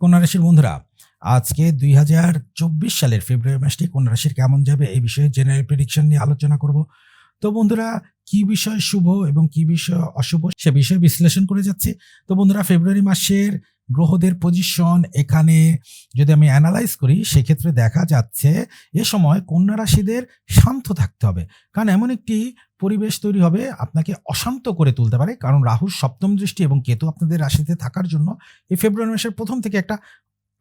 কন্যা রাশির বন্ধুরা, আজকে দুই হাজার চব্বিশ সালের ফেব্রুয়ারি মাসটি কন্যা রাশির কেমন যাবে এই বিষয়ে জেনারেল প্রেডিকশন নিয়ে আলোচনা করব। তো বন্ধুরা, কি বিষয় শুভ এবং কি বিষয় অশুভ সে বিষয়ে বিশ্লেষণ করে যাচ্ছে। তো বন্ধুরা ফেব্রুয়ারি মাসের গ্রহদের পজিশন এখানে যদি আমি অ্যানালাইজ করি, সেক্ষেত্রে দেখা যাচ্ছে এ সময় কন্যা রাশিদের শান্ত থাকতে হবে। কারণ এমন একটি পরিবেশ তৈরি হবে, আপনাকে অশান্ত করে তুলতে পারে। কারণ রাহুর সপ্তম দৃষ্টি এবং কেতু আপনাদের রাশিতে থাকার জন্য এই ফেব্রুয়ারি মাসের প্রথম থেকে একটা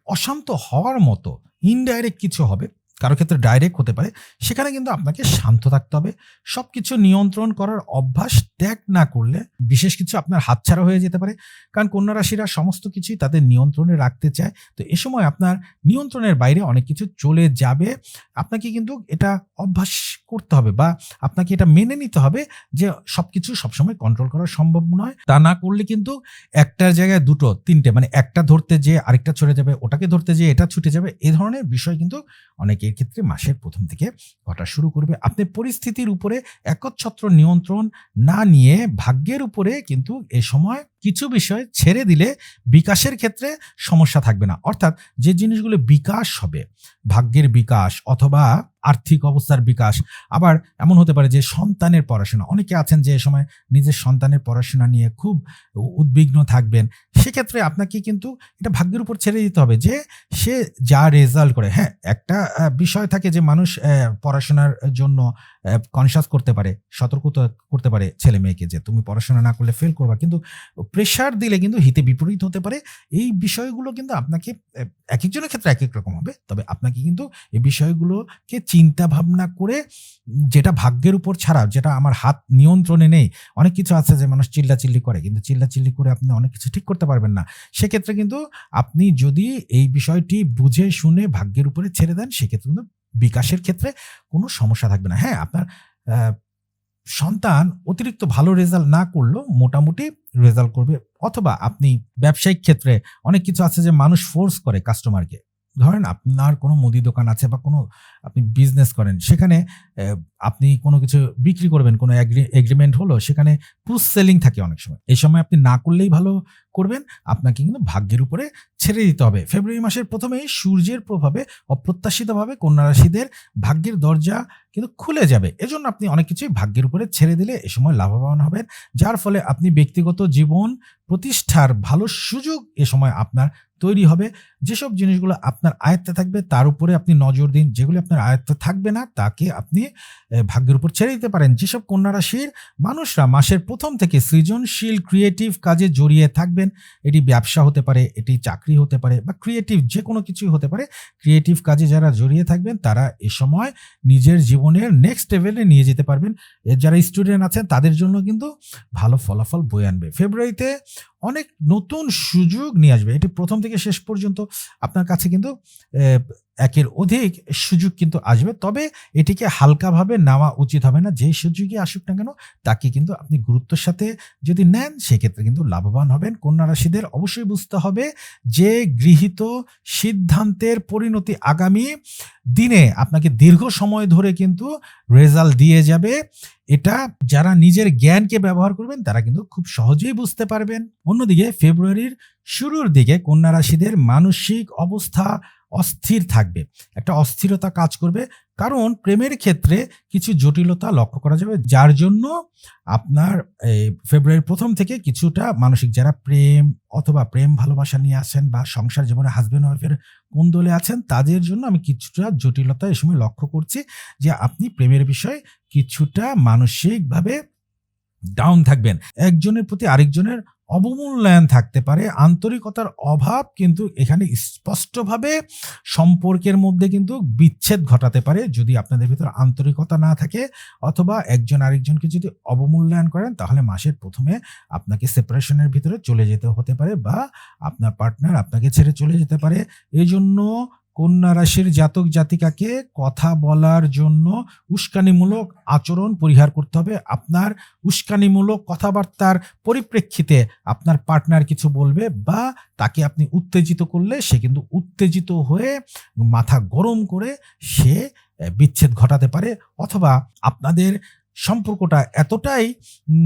অশান্ত হওয়ার মতো ইনডাইরেক্ট কিছু হবে। কারও ক্ষেত্রে ডাইরেক্ট হতে পারে, সেখানে কিন্তু আপনাকে শান্ত থাকতে হবে। সব কিছু নিয়ন্ত্রণ করার অভ্যাস ত্যাগ না করলে বিশেষ কিছু আপনার হাতছাড়া হয়ে যেতে পারে। কারণ কন্যা রাশিরা সমস্ত কিছুই তাদের নিয়ন্ত্রণে রাখতে চায়। তো এ সময় আপনার নিয়ন্ত্রণের বাইরে অনেক কিছু চলে যাবে। আপনাকে কিন্তু এটা অভ্যাস করতে হবে বা আপনাকে এটা মেনে নিতে হবে যে সব কিছু সবসময় কন্ট্রোল করা সম্ভব নয়। তা না করলে কিন্তু একটার জায়গায় দুটো, তিনটে মানে একটা ধরতে যে আরেকটা ছড়ে যাবে, ওটাকে ধরতে যে এটা ছুটে যাবে, এ ধরনের বিষয় কিন্তু অনেকের ক্ষেত্রে মাসের প্রথম থেকে ঘটা শুরু করবে। আপনি পরিস্থিতির উপরে একচ্ছত্র নিয়ন্ত্রণ না নিয়ে ভাগ্যের উপরে কিন্তু এ সময় কিছু বিষয় ছেড়ে দিলে বিকাশের ক্ষেত্রে সমস্যা থাকবে না। অর্থাৎ যে জিনিসগুলো বিকাশ হবে, ভাগ্যের বিকাশ অথবা আর্থিক অবস্থার বিকাশ, আবার এমন হতে পারে যে সন্তানের পড়াশোনা। অনেকে আছেন যে সময় নিজের সন্তানের পড়াশোনা নিয়ে খুব উদ্বিগ্ন থাকবেন। সেক্ষেত্রে আপনাকে কিন্তু এটা ভাগ্যের উপর ছেড়ে দিতে হবে যে সে যা রেজাল্ট করে। হ্যাঁ একটা বিষয় থাকে যে মানুষ পড়াশোনার জন্য কনসাস করতে পারে, সতর্কতা করতে পারে ছেলে মেয়েকে যে তুমি পড়াশোনা না করলে ফেল করবা। কিন্তু প্রেশার দিলে কিন্তু হিতে বিপরীত হতে পারে। এই বিষয়গুলো কিন্তু আপনাকে এক একজনের ক্ষেত্রে এক এক রকম হবে। তবে আপনাকে কিন্তু এই বিষয়গুলোকে চিন্তা ভাবনা করে যেটা ভাগ্যের উপর ছাড়া, যেটা আমার হাত নিয়ন্ত্রণে নেই, অনেক কিছু আছে যে মানুষ চিল্লা চিল্লি করে, কিন্তু চিল্লা চিল্লি করে আপনি অনেক কিছু ঠিক করতে পারবেন না। সেক্ষেত্রে কিন্তু আপনি যদি এই বিষয়টি বুঝে শুনে ভাগ্যের উপরে ছেড়ে দেন, সেক্ষেত্রে কিন্তু বিকাশের ক্ষেত্রে কোনো সমস্যা থাকবে না। হ্যাঁ আপনার সন্তান অতিরিক্ত ভালো রেজাল্ট না করলেও মোটামুটি রেজাল্ট করবে, অথবা আপনি ব্যবসায়িক ক্ষেত্রে অনেক কিছু আছে যে মানুষ ফোর্স করে কাস্টমারকে ধরেন আপনার কোনো মুদি দোকান আছে বা কোনো আপনি বিজনেস করেন, সেখানে আপনি কোনো কিছু বিক্রি করবেন, কোনো এগ্রিমেন্ট হলো, সেখানে পুশ সেলিং থাকে অনেক সময়। এই সময় আপনি না করলেই ভালো করবেন, আপনাকে কিন্তু ভাগ্যের উপরে ছেড়ে দিতে হবে। ফেব্রুয়ারি মাসের প্রথমেই সূর্যের প্রভাবে অপ্রত্যাশিতভাবে কন্যা রাশিদের ভাগ্যের দরজা কিন্তু খুলে যাবে। এজন্য আপনি অনেক কিছুই ভাগ্যের উপরে ছেড়ে দিলে এ সময় লাভবান হবেন। যার ফলে আপনি ব্যক্তিগত জীবন প্রতিষ্ঠার ভালো সুযোগ এ সময় আপনার তৈরি হবে। যেসব জিনিসগুলো আপনার আয়ত্তে থাকবে, তার উপরে আপনি নজর দিন। যেগুলি আপনার আয়ত্তে থাকবে না, তাকে আপনি ভাগ্যের উপর ছেড়ে দিতে পারেন। যেসব কন্যা রাশির মানুষরা মাসের প্রথম থেকে সৃজনশীল ক্রিয়েটিভ কাজে জড়িয়ে থাকবেন, এটি ব্যবসা হতে পারে, এটি চাকরি হতে পারে বা ক্রিয়েটিভ যে কোনো কিছুই হতে পারে ক্রিয়েটিভ কাজে যারা জড়িয়ে থাকবেন, তারা এ সময় নিজের জীবনের নেক্সট লেভেলে নিয়ে যেতে পারবেন। যারা স্টুডেন্ট আছেন, তাদের জন্য কিন্তু ভালো ফলাফল বয়ে আনবে। ফেব্রুয়ারিতে অনেক নতুন সুযোগ নিয়ে আসবে। এটি প্রথম থেকে শেষ পর্যন্ত। আপনার কাছে কিন্তু একের অধিক সুযোগ কিন্তু আসবে। তবে এটিকে হালকাভাবে নেওয়া উচিত হবে না। যে সুযোগই আসুক না কেন, তাকে কিন্তু আপনি গুরুত্বের সাথে যদি নেন, সেক্ষেত্রে কিন্তু লাভবান হবেন। কন্যা রাশিদের অবশ্যই বুঝতে হবে যে গৃহীত সিদ্ধান্তের পরিণতি আগামী দিনে আপনাকে দীর্ঘ সময় ধরে কিন্তু রেজাল্ট দিয়ে যাবে। এটা যারা নিজের জ্ঞানকে ব্যবহার করবেন, তারা কিন্তু খুব সহজেই বুঝতে পারবেন। অন্যদিকে ফেব্রুয়ারির শুরুর দিকে কন্যা রাশিদের মানসিক অবস্থা অস্থির থাকবে। একটা অস্থিরতা কাজ করবে। কারণ প্রেমের ক্ষেত্রে কিছু জটিলতা লক্ষ্য করা যাবে। যার জন্য আপনার ফেব্রুয়ারির প্রথম থেকে কিছুটা মানসিক যারা প্রেম অথবা প্রেম ভালোবাসা নিয়ে আসেন বা সংসার জীবনে হাজব্যান্ড ওয়াইফের কোন দলে আছেন, তাদের জন্য আমি কিছুটা জটিলতা এই সময় লক্ষ্য করছি যে আপনি প্রেমের বিষয়ে কিছুটা মানসিকভাবে ডাউন থাকবেন। একজনের প্রতি আরেকজনের অবমূল্যায়ন থাকতে পারে। আন্তরিকতার অভাব কিন্তু এখানে স্পষ্টভাবে সম্পর্কের মধ্যে কিন্তু বিচ্ছেদ ঘটাতে পারে যদি আপনাদের ভিতর আন্তরিকতা না থাকে অথবা একজন আরেকজনকে যদি অবমূল্যায়ন করেন তাহলে মাসের প্রথমে আপনাকে সেপারেশনের ভিতরে চলে যেতে হতে পারে বা আপনার পার্টনার আপনাকে ছেড়ে চলে যেতে পারে। এই জন্য কন্যা রাশির জাতক জাতিকাকে কথা বলার জন্য উস্কানিমূলক আচরণ পরিহার করতে হবে। আপনার উস্কানিমূলক কথাবার্তার পরিপ্রেক্ষিতে আপনার পার্টনার কিছু বলবে বা তাকে আপনি উত্তেজিত করলে সে কিন্তু উত্তেজিত হয়ে মাথা গরম করে সে বিচ্ছেদ ঘটাতে পারে অথবা আপনাদের সম্পর্কটা এতটাই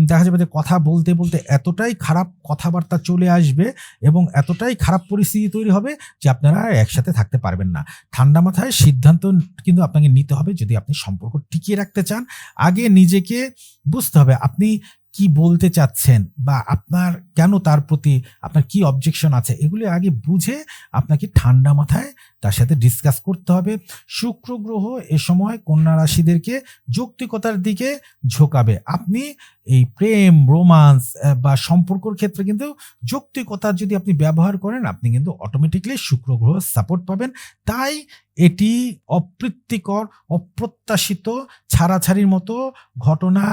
দেখা যাবে যে কথা বলতে বলতে এতটাই খারাপ কথাবার্তা চলে আসবে এবং এতটাই খারাপ পরিস্থিতি তৈরি হবে যে আপনারা একসাথে থাকতে পারবেন না। ঠান্ডা মাথায় সিদ্ধান্ত কিন্তু আপনাকে নিতে হবে যদি আপনি সম্পর্ক টিকিয়ে রাখতে চান। আগে নিজেকে বুঝতে হবে আপনি কি বলতে চাচ্ছেন বা আপনার কেন তার প্রতি আপনার কি অবজেকশন আছে, এগুলি আগে বুঝে আপনাকে ঠান্ডা মাথায় তার সাথে ডিসকাস করতে হবে। শুক্র গ্রহ এ সময় কন্যা রাশিদেরকে যৌক্তিকতার দিকে ঝোঁকাবে। আপনি এই প্রেম রোমান্স বা সম্পর্কর ক্ষেত্রে কিন্তু যৌক্তিকতার যদি আপনি ব্যবহার করেন, আপনি কিন্তু অটোমেটিকলি শুক্র গ্রহ সাপোর্ট পাবেন। তাই এটি অপ্রীতিকর, অপ্রত্যাশিত, ছাড়াছাড়ির মতো ঘটনা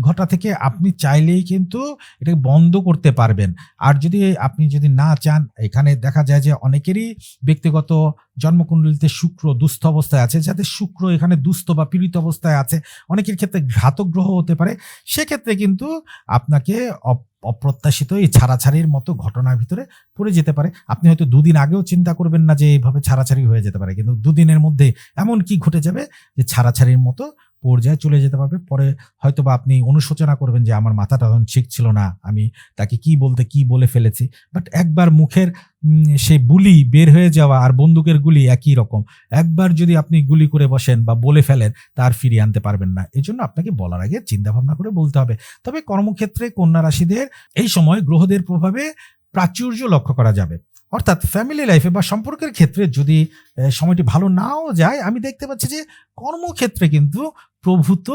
ঘটা থেকে আপনি চাইলেই কিন্তু এটাকে বন্ধ করতে পারবেন। আর যদি আপনি যদি না চান, এখানে দেখা যায় যে অনেকেরই ব্যক্তিগত জন্মকুণ্ডলিতে শুক্র দুস্থ অবস্থায় আছে যাতে শুক্র এখানে দুস্থ বা পীড়িত অবস্থায় আছে, অনেকের ক্ষেত্রে ঘাতক গ্রহ হতে পারে। সেক্ষেত্রে কিন্তু আপনাকে অপ- অপ্রত্যাশিত এই ছাড়াছাড়ির মতো ঘটনার ভিতরে পড়ে যেতে পারে। আপনি হয়তো দুদিন আগেও চিন্তা করবেন না যে এইভাবে ছাড়াছাড়ি হয়ে যেতে পারে, কিন্তু দুদিনের মধ্যে এমন কি ঘটে যাবে যে ছাড়াছাড়ির মতো পর্যায়ে চলে যেতে পারবে। পরে হয়তো বা আপনি অনুশোচনা করবেন যে আমার মাথাটা তখন ঠিক ছিল না, আমি তাকে কি বলতে, কি বলে ফেলেছি। বাট একবার মুখের সেই বুলি বের হয়ে যাওয়া আর বন্দুকের গুলি একই রকম। একবার যদি আপনি গুলি করে বসেন বা বলে ফেলেন, তার ফিরিয়ে আনতে পারবেন না। এজন্য আপনাকে বলার আগে চিন্তা ভাবনা করে বলতে হবে। তবে কর্মক্ষেত্রে কন্যা রাশিদের এই সময় গ্রহদের প্রভাবে প্রাচুর্য লক্ষ্য করা যাবে। অর্থাৎ ফ্যামিলি লাইফে বা সম্পর্কের ক্ষেত্রে যদি সময়টি ভালো নাও যায়, আমি দেখতে পাচ্ছি যে কর্মক্ষেত্রে কিন্তু প্রভূত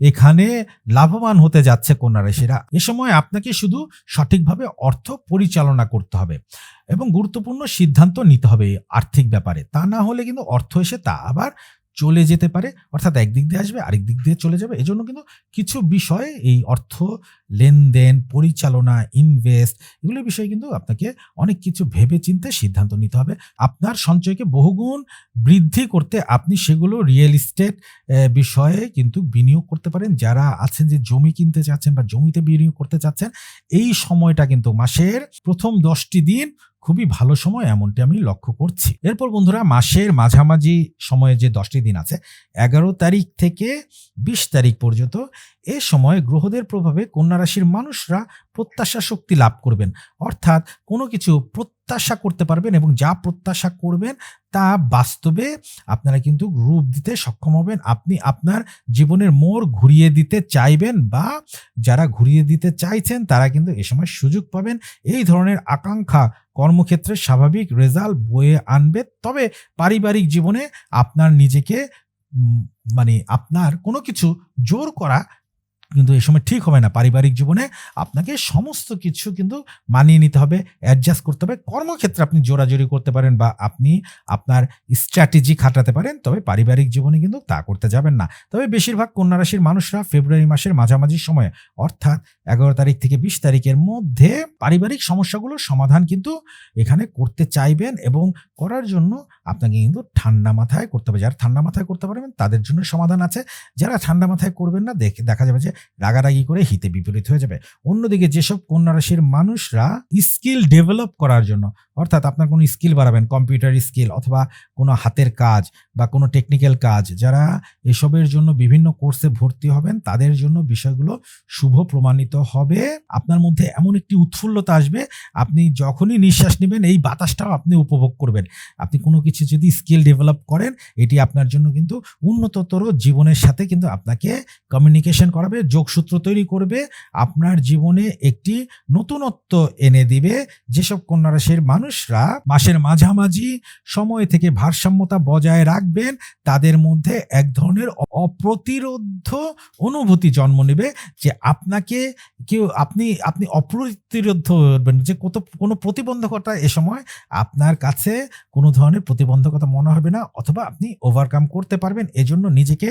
এখানে লাভবান হতে যাচ্ছে কন্যা রাশিরা এ সময় আপনাকে শুধু সঠিকভাবে অর্থ পরিচালনা করতে হবে এবং গুরুত্বপূর্ণ সিদ্ধান্ত নিতে হবে আর্থিক ব্যাপারে। তা না হলে কিন্তু অর্থ এসে তা আবার চলে যেতে পারে, অর্থাৎ একদিক দিয়ে আসবে, আরেক দিক দিয়ে চলে যাবে। এজন্য কিন্তু কিছু বিষয়ে, এই অর্থ, লেনদেন, পরিচালনা ইনভেস্ট এগুলো বিষয়ে কিন্তু আপনাকে অনেক কিছু ভেবে চিন্তে সিদ্ধান্ত নিতে হবে। আপনার সঞ্চয়কে বহুগুণ বৃদ্ধি করতে আপনি সেগুলো রিয়েল এস্টেট বিষয়ে কিন্তু বিনিয়োগ করতে পারেন। যারা আছেন যে জমি কিনতে চাচ্ছেন বা জমিতে বিনিয়োগ করতে চাচ্ছেন, এই সময়টা কিন্তু মাসের প্রথম দশটি দিন খুবই ভালো সময় এমনটি আমি লক্ষ্য করছি। এরপর বন্ধুরা, মাসের মাঝামাঝি সময়ে যে দশটি দিন আছে, এগারো তারিখ থেকে বিশ তারিখ পর্যন্ত এ সময় গ্রহদের প্রভাবে কন্যা রাশির মানুষরা প্রত্যাশা শক্তি লাভ করবেন। অর্থাৎ কোনো কিছু প্রত্যাশা করতে পারবেন এবং যা প্রত্যাশা করবেন তা বাস্তবে আপনারা কিন্তু রূপ দিতে সক্ষম হবেন। আপনি আপনার জীবনের মোড় ঘুরিয়ে দিতে চাইবেন বা যারা ঘুরিয়ে দিতে চাইছেন তারা কিন্তু এ সময় সুযোগ পাবেন। এই ধরনের আকাঙ্ক্ষা কর্মক্ষেত্রে স্বাভাবিক রেজাল্ট বয়ে আনবে। তবে পারিবারিক জীবনে আপনার নিজেকে মানে আপনার কোনো কিছু জোর করা কিন্তু এই সময় ঠিক হবে না। পারিবারিক জীবনে আপনাকে সমস্ত কিছু কিন্তু মানিয়ে নিতে হবে অ্যাডজাস্ট করতে হবে। কর্মক্ষেত্রে আপনি জোরাজোরি করতে পারেন বা আপনি আপনার স্ট্র্যাটেজি খাটাতে পারেন, তবে পারিবারিক জীবনে কিন্তু তা করতে যাবেন না। তবে বেশিরভাগ কন্যা রাশির মানুষরা ফেব্রুয়ারি মাসের মাঝামাঝি সময়ে, অর্থাৎ এগারো তারিখ থেকে বিশ তারিখের মধ্যে পারিবারিক সমস্যাগুলোর সমাধান কিন্তু এখানে করতে চাইবেন এবং করার জন্য আপনাকে কিন্তু ঠান্ডা মাথায় করতে হবে। যারা ঠান্ডা মাথায় করতে পারবেন, তাদের জন্য সমাধান আছে। যারা ঠান্ডা মাথায় করবেন না, দেখে, দেখা যাবে যে রাগারাগি করে হিতে বিপরীত হয়ে যাবে। অন্যদিকে যেসব কন্যা রাশির মানুষরা স্কিল ডেভেলপ করার জন্য, অর্থাৎ আপনার কোনো স্কিল বাড়াবেন, কম্পিউটার স্কিল অথবা কোনো হাতের কাজ বা কোনো টেকনিক্যাল কাজ, যারা এসবের জন্য বিভিন্ন কোর্সে ভর্তি হবেন, তাদের জন্য বিষয়গুলো শুভ প্রমাণিত হবে। আপনার মধ্যে এমন একটি উৎফুল্লতা আসবে, আপনি যখনই নিঃশ্বাস নেবেন, এই বাতাসটাও আপনি উপভোগ করবেন। আপনি কোনো কিছু যদি স্কিল ডেভেলপ করেন, এটি আপনার জন্য কিন্তু উন্নততর জীবনের সাথে কিন্তু আপনাকে কমিউনিকেশন করাবে, যোগসূত্র তৈরি করবে, আপনার জীবনে একটি নতুনত্ব এনে দিবে। যেসব কন্যা রাশির মানুষরা মাসের মাঝামাঝি সময় থেকে ভারসাম্যতা বজায় রাখবেন, তাদের মধ্যে এক ধরনের অপ্রতিরোধ অনুভূতি জন্ম নেবে যে আপনাকে কেউ, আপনি আপনি অপ্রতিরোধ হবেন, যে কত, কোনো প্রতিবন্ধকতা এ সময় আপনার কাছে কোনো ধরনের প্রতিবন্ধকতা মনে হবে না, অথবা আপনি ওভারকাম করতে পারবেন। এজন্য নিজেকে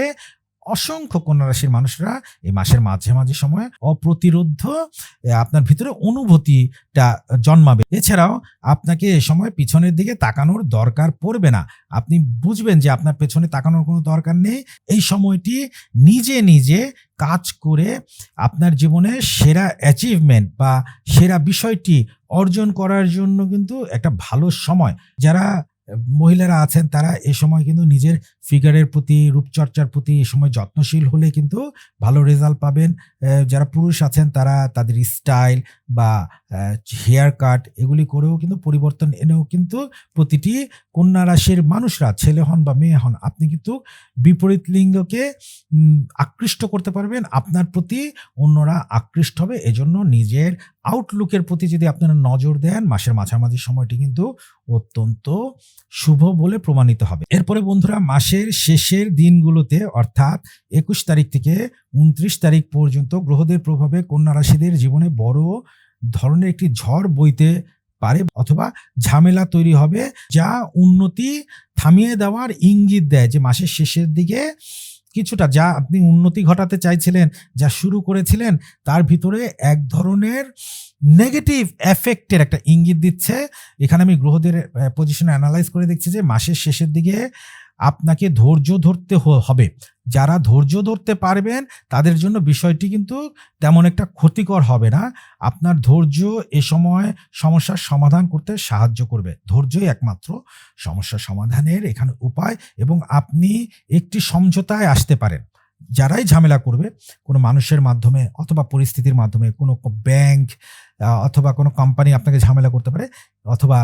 অসংখ্য কন্যা রাশির মানুষরা এই মাসের মাঝে মাঝে সময় অপ্রতিরোধ আপনার ভিতরে অনুভূতিটা জন্মাবে। এছাড়াও আপনাকে এ সময় পিছনের দিকে তাকানোর দরকার পড়বে না। আপনি বুঝবেন যে আপনার পেছনে তাকানোর কোনো দরকার নেই। এই সময়টি নিজে নিজে কাজ করে আপনার জীবনে সেরা অ্যাচিভমেন্ট বা সেরা বিষয়টি অর্জন করার জন্য কিন্তু একটা ভালো সময়। যারা মহিলারা আছেন তারা এ সময় কিন্তু নিজের ফিগারের প্রতি, রূপচর্চার প্রতি এ সময় যত্নশীল হলে কিন্তু ভালো রেজাল্ট পাবেন। যারা পুরুষ আছেন তারা তাদের স্টাইল বা হেয়ার কাট এগুলি করেও কিন্তু পরিবর্তন এনেও কিন্তু প্রতিটি কন্যা রাশির মানুষরা, ছেলে হন বা মেয়ে হন, আপনি কিন্তু বিপরীত লিঙ্গকে আকৃষ্ট করতে পারবেন। আপনার প্রতি অন্যরা আকৃষ্ট হবে। এজন্য নিজের আউটলুকের প্রতি যদি আপনারা নজর দেন, মাসের মাঝামাঝি সময়টি কিন্তু অত্যন্ত শুভ বলে প্রমাণিত হবে। এরপরে বন্ধুরা মাসের শেষের দিনগুলোতে, অর্থাৎ একুশ তারিখ থেকে উনত্রিশ তারিখ পর্যন্ত গ্রহদের প্রভাবে কন্যা রাশিদের জীবনে বড় ধরনের একটি ঝড় বইতে পারে অথবা ঝামেলা তৈরি হবে, যা উন্নতি থামিয়ে দেওয়ার ইঙ্গিত দেয়। যে মাসের শেষের দিকে কিছুটা যা আপনি উন্নতি ঘটাতে চাইছিলেন, যা শুরু করেছিলেন, তার ভিতরে এক ধরনের নেগেটিভ এফেক্টের একটা ইঙ্গিত দিচ্ছে। এখানে আমি গ্রহদের পজিশন অ্যানালাইজ করে দেখছি যে মাসের শেষের দিকে আপনাকে ধৈর্য ধরতে হবে। যারা ধৈর্য ধরতে পারবেন, তাদের জন্য বিষয়টি কিন্তু তেমন একটা ক্ষতিকর হবে না। আপনার ধৈর্য এ সময় সমস্যার সমাধান করতে সাহায্য করবে। ধৈর্যই একমাত্র সমস্যা সমাধানের এখানে উপায় এবং আপনি একটি সমঝোতায় আসতে পারেন। যারাই ঝামেলা করবে, কোনো মানুষের মাধ্যমে অথবা পরিস্থিতির মাধ্যমে কোনো ব্যাংক অথবা কোনো কোম্পানি আপনাকে ঝামেলা করতে পারে, অথবা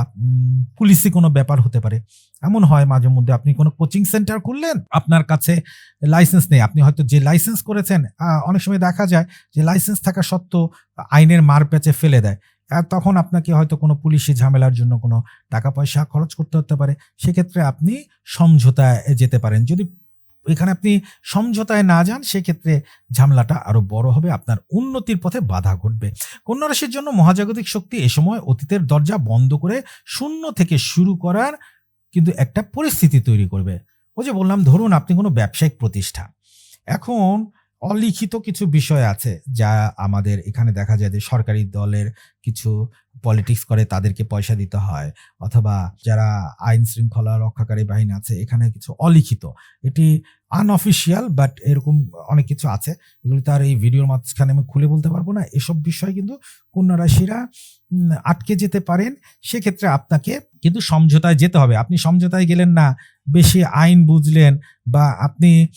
পুলিশি কোনো ব্যাপার হতে পারে। এমন হয় মাঝে মধ্যে আপনি কোনো কোচিং সেন্টার খুললেন, আপনার কাছে লাইসেন্স নেই, আপনি হয়তো যে লাইসেন্স করেছেন অনেক সময় দেখা যায় যে লাইসেন্স থাকা সত্ত্বেও আইনের মার প্যাচে ফেলে দেয়। তখন আপনাকে হয়তো কোনো পুলিশি ঝামেলার জন্য কোনো টাকা পয়সা খরচ করতে হতে পারে। সেক্ষেত্রে আপনি সমঝোতায় যেতে পারেন। যদি এখানে আপনি সমঝোতায় না যান, সেক্ষেত্রে ঝামেলাটা আরও বড় হবে, আপনার উন্নতির পথে বাধা ঘটবে। কন্যা রাশির জন্য মহাজাগতিক শক্তি এ সময় অতীতের দরজা বন্ধ করে শূন্য থেকে শুরু করার কিন্তু একটা পরিস্থিতি তৈরি করবে। ওই যে বললাম, ধরুন আপনি কোনো ব্যবসায়িক প্রতিষ্ঠান এখন অলিখিত কিছু বিষয় আছে যা আমাদের এখানে দেখা যায় যে সরকারি দলের কিছু পলিটিক্স করে তাদেরকে পয়সা দিতে হয়, অথবা যারা আইন শৃঙ্খলা রক্ষাকারী বাহিনী আছে, এখানে কিছু অলিখিত। এটি আনঅফিসিয়াল বাট এরকম অনেক কিছু আছে। এগুলি তার এই ভিডিওর মাঝখানে আমি খুলে বলতে পারব না। এসব বিষয় কিন্তু কন্যা রাশিরা আটকে যেতে পারেন। সেক্ষেত্রে আপনাকে কিন্তু সমঝোতায় যেতে হবে। আপনি সমঝোতায় গেলেন না বেশি আইন বুঝলেন বা আপনি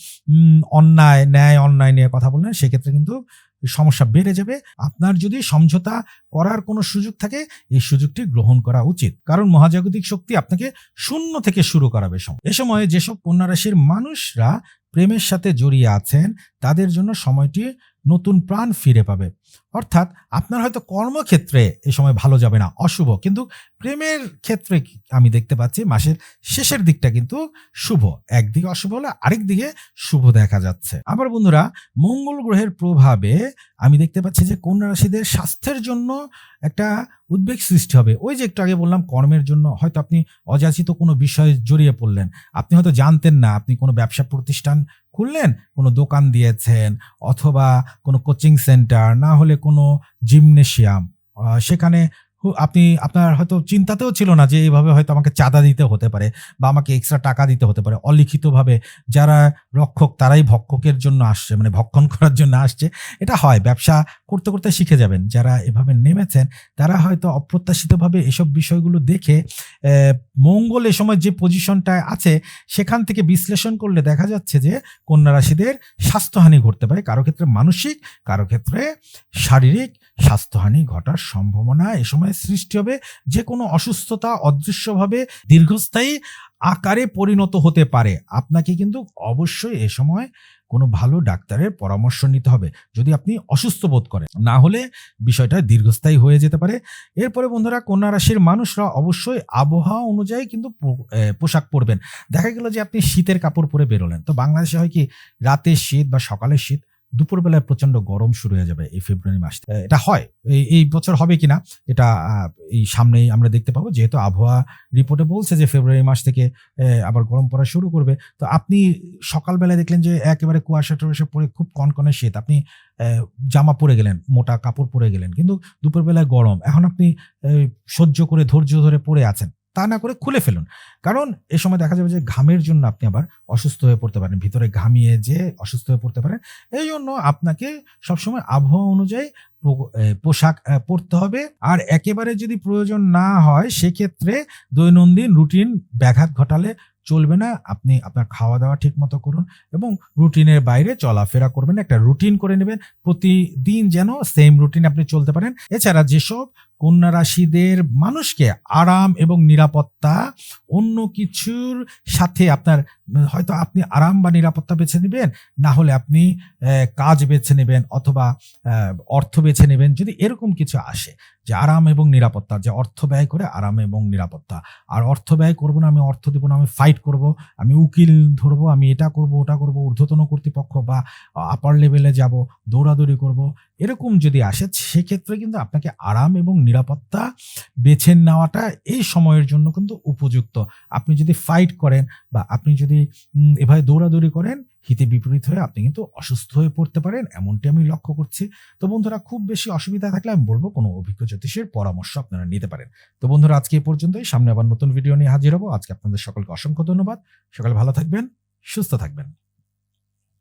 অন্যায়, ন্যায়, অন্যায় নিয়ে কথা বললেন, সেক্ষেত্রে কিন্তু সমস্যা বেড়ে যাবে। আপনার যদি সমঝোতা করার কোনো সুযোগ থাকে, এই সুযোগটি গ্রহণ করা উচিত। কারণ মহাজাগতিক শক্তি আপনাকে শূন্য থেকে শুরু করাবে এ সময়ে যেসব কন্যা রাশির মানুষরা প্রেমের সাথে জড়িয়ে আছেন, তাদের জন্য সময়টি নতুন প্রাণ ফিরে পাবে। অর্থাৎ আপনার হয়তো কর্মক্ষেত্রে এ সময় ভালো যাবে না, অশুভ। কিন্তু প্রেমের ক্ষেত্রে আমি দেখতে পাচ্ছি মাসের শেষের দিকটা কিন্তু শুভ। একদিকে অশুভ হলে আরেক দিকে শুভ দেখা যাচ্ছে। আবার বন্ধুরা, মঙ্গল গ্রহের প্রভাবে আমি দেখতে পাচ্ছি যে কন্যা রাশিদের স্বাস্থ্যের জন্য একটা উদ্বেগ সৃষ্টি হবে। ওই যে একটু আগে বললাম, কর্মের জন্য হয়তো আপনি অযাচিত কোনো বিষয়ে জড়িয়ে পড়লেন। আপনি হয়তো জানতেন না, আপনি কোনো ব্যবসা প্রতিষ্ঠান খুললেন, কোনো দোকান দিয়েছেন, অথবা কোনো কোচিং সেন্টার, না হলে কোনো জিমনেশিয়াম সেখানে আপনি, আপনার হয়তো চিন্তাতেও ছিল না যে এইভাবে হয়তো আমাকে চাঁদা দিতে হতে পারে বা আমাকে এক্সট্রা টাকা দিতে হতে পারে। অলিখিতভাবে যারা রক্ষক তারাই ভক্ষকের জন্য আসছে মানে ভক্ষণ করার জন্য আসছে। এটা হয়, ব্যবসা করতে করতে শিখে যাবেন। যারা এভাবে নেমেছেন, তারা হয়তো অপ্রত্যাশিতভাবে এসব বিষয়গুলো দেখে মঙ্গল এ সময় যে পজিশনটায় আছে, সেখান থেকে বিশ্লেষণ করলে দেখা যাচ্ছে যে কন্যা রাশিদের স্বাস্থ্যহানি ঘটতে পারে। কারও ক্ষেত্রে মানসিক, কারও ক্ষেত্রে শারীরিক। স্বাস্থ্যহানি ঘটার সম্ভাবনা এ সময় সৃষ্টি হবে যে কোনো অসুস্থতা অদৃশ্যভাবে দীর্ঘস্থায়ী আকারে পরিণত হতে পারে। আপনাকে কিন্তু অবশ্যই এ সময় কোনো ভালো ডাক্তারের পরামর্শ নিতে হবে যদি আপনি অসুস্থ বোধ করেন। না হলে বিষয়টা দীর্ঘস্থায়ী হয়ে যেতে পারে। এরপরে বন্ধুরা কন্যা রাশির মানুষরা অবশ্যই আবহাওয়া অনুযায়ী কিন্তু পোশাক পরবেন। দেখা গেল যে আপনি শীতের কাপড় পরে বেরোলেন। তো বাংলাদেশে হয় কি, রাতে শীত বা সকালে শীত দুপুরবেলায় প্রচণ্ড গরম শুরু হয়ে যাবে এই ফেব্রুয়ারি মাস। এটা হয়। এই এই বছর হবে কিনা, এটা এই সামনেই আমরা দেখতে পাবো। যেহেতু আবহাওয়া রিপোর্টে বলছে যে ফেব্রুয়ারি মাস থেকে আবার গরম পড়া শুরু করবে। তো আপনি সকালবেলায় দেখলেন যে একেবারে কুয়াশা টুয়াশা পরে খুব কনকনে শীত। আপনি জামা পরে গেলেন, মোটা কাপড় পরে গেলেন। কিন্তু দুপুরবেলায় গরম। এখন আপনি সহ্য করে, ধৈর্য ধরে পড়ে আছেন। তা না করে খুলে ফেলুন। কারণ এ সময় দেখা যাবে যে ঘামের জন্য আপনি আবার অসুস্থ হয়ে পড়তে পারেন, ভিতরে ঘামিয়ে যে অসুস্থ হয়ে পড়তে পারেন এই জন্য আপনাকে সবসময় আবহাওয়া অনুযায়ী পোশাক পরতে হবে। আর একেবারে যদি প্রয়োজন না হয়, সেক্ষেত্রে দৈনন্দিন রুটিন ব্যাঘাত ঘটালে চলবে না। আপনি আপনার খাওয়া দাওয়া ঠিক মতো করুন এবং রুটিনের বাইরে চলাফেরা করবেন। একটা রুটিন করে নেবেন। প্রতিদিন যেন সেম রুটিন আপনি চলতে পারেন। এছাড়া যেসব কন্যা রাশিদের মানুষকে আরাম এবং নিরাপত্তা অন্য কিছুর সাথে আপনার, হয়তো আপনি আরাম বা নিরাপত্তা বেছে নেবেন, না হলে আপনি কাজ বেছে নেবেন অথবা অর্থ বেছে নেবেন, যদি এরকম কিছু আসে যে আরাম এবং নিরাপত্তা, যে অর্থ ব্যয় করে আরাম এবং নিরাপত্তা। আর অর্থ ব্যয় করব না, আমি অর্থ দেবো না, আমি ফাইট করব, আমি উকিল ধরবো, আমি এটা করব, ওটা করব, ঊর্ধ্বতন কর্তৃপক্ষ বা আপার লেভেলে যাব, দৌড়াদৌড়ি করব, এরকম যদি আসে, সেক্ষেত্রে কিন্তু আপনাকে আরাম এবং নিরাপত্তা বেছে নেওয়াটা এই সময়ের জন্য কিন্তু উপযুক্ত। আপনি যদি ফাইট করেন বা আপনি যদি এভাবে দৌড়াদৌড়ি করেন, হিতে বিপরীত হয়ে আপনি কিন্তু অসুস্থ হয়ে পড়তে পারেন, এমনটি আমি লক্ষ্য করছি। তো বন্ধুরা, খুব বেশি অসুবিধা থাকলে আমি বলব কোনো অভিজ্ঞ জ্যোতিষের পরামর্শ আপনারা নিতে পারেন। তো বন্ধুরা, আজকে এই পর্যন্তই। সামনে আবার নতুন ভিডিও নিয়ে হাজির হব। আজকে আপনাদের সকলকে অসংখ্য ধন্যবাদ। সকালে ভালো থাকবেন, সুস্থ থাকবেন।